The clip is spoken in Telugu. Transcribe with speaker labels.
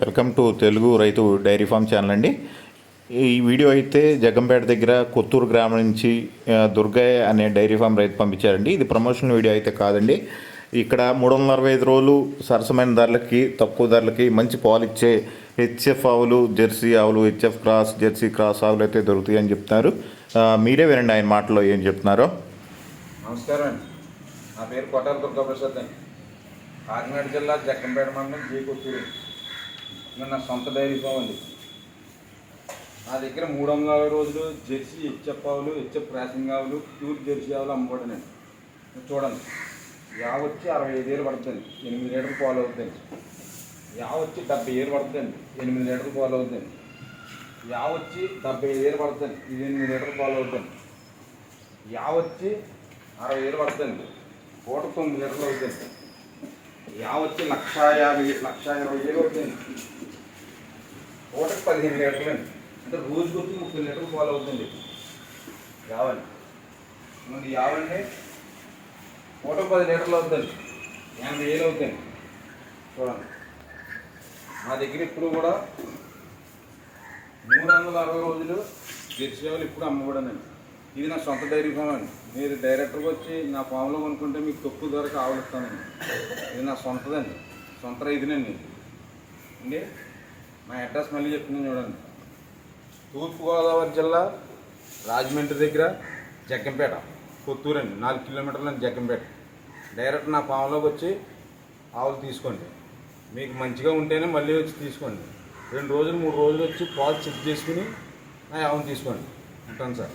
Speaker 1: వెల్కమ్ టు తెలుగు రైతు డైరీ ఫామ్ ఛానల్ అండి. ఈ వీడియో అయితే జగంపేట దగ్గర కొత్తూరు గ్రామం నుంచి దుర్గయ్య అనే డైరీ ఫామ్ రైతు పంపించారండి. ఇది ప్రమోషన్ వీడియో అయితే కాదండి. ఇక్కడ మూడు వందల అరవై ఐదు రోజులు సరసమైన ధరలకి తక్కువ ధరలకి మంచి పాలు ఇచ్చే హెచ్ఎఫ్ ఆవులు జెర్సీ ఆవులు హెచ్ఎఫ్ క్రాస్ జెర్సీ క్రాస్ ఆవులు అయితే దొరుకుతాయి అని చెప్తున్నారు. మీరే వినండి ఆయన మాటలో ఏం చెప్తున్నారో.
Speaker 2: నమస్కారం అండి. నా పేరు కొట్టాల దుర్గాప్రసాద్ అండి. కాకినాడ జిల్లా జక్కంపేట మండలం జీ కొత్తూరు. నా సొంత డైరీ ఫామ్ అండి. నా దగ్గర మూడు వందల అరవై రోజులు జెర్సీ హెచ్ఎఫ్ ఆవులు హెచ్ఎఫ్ ఆవులు ప్యూర్ జెర్సీ ఆవులు అమ్ముకోవడానండి ఇది చూడండి. యావచ్చి అరవై ఐదు ఏళ్ళు పడుతుంది ఎనిమిది లీటర్లు పాలు అవుతుందండి. యావచ్చి డెబ్బై ఏళ్ళు పడుతుంది ఎనిమిది లీటర్లు పాలు అవుతుంది యావచ్చి డెబ్బై ఐదు ఏళ్ళు పడుతుంది ఇది ఎనిమిది లీటర్లు పాలు అవుతుంది యావచ్చి అరవై వేలు పడుతుంది పూట తొమ్మిది లీటర్లు అవుతుంది యావ లక్ష యాభై లక్ష ఇరవై వేలు అవుతుంది పూటకి పదిహేను లీటర్లు. అండి అంటే రోజుకి వచ్చి ముప్పై లీటర్లు పాలు అవుతుంది. యావండి మనకి యావండి పూటకు పది లీటర్లు అవుతుంది. ఎనభై వేలు అవుతుంది. చూడండి. మా దగ్గర ఇప్పుడు కూడా మూడు వందల అరవై రోజులు జెర్సీ ఆవులు ఇప్పుడు అమ్మబడనండి ఇది నా సొంత డైరీ ఫామ్ అండి. మీరు డైరెక్టర్గా వచ్చి నా ఫామ్లో కొనుక్కుంటే మీకు తక్కువ ధరకు ఆవులుస్తానండి ఇది నా సొంతదండి. సొంత రైతునండి అండి మా అడ్రస్ మళ్ళీ చెప్తున్నాను చూడండి. తూర్పుగోదావరి జిల్లా రాజమండ్రి దగ్గర జగ్గంపేట కొత్తూరు అండి నాలుగు కిలోమీటర్లు అండి జగ్గంపేట. డైరెక్ట్ నా ఫామ్లోకి వచ్చి ఆవులు తీసుకోండి. మీకు మంచిగా ఉంటేనే మళ్ళీ వచ్చి తీసుకోండి. రెండు రోజులు మూడు రోజులు వచ్చి పాలు చెక్ చేసుకుని నా ఆవును తీసుకోండి. ఉంటాను సార్.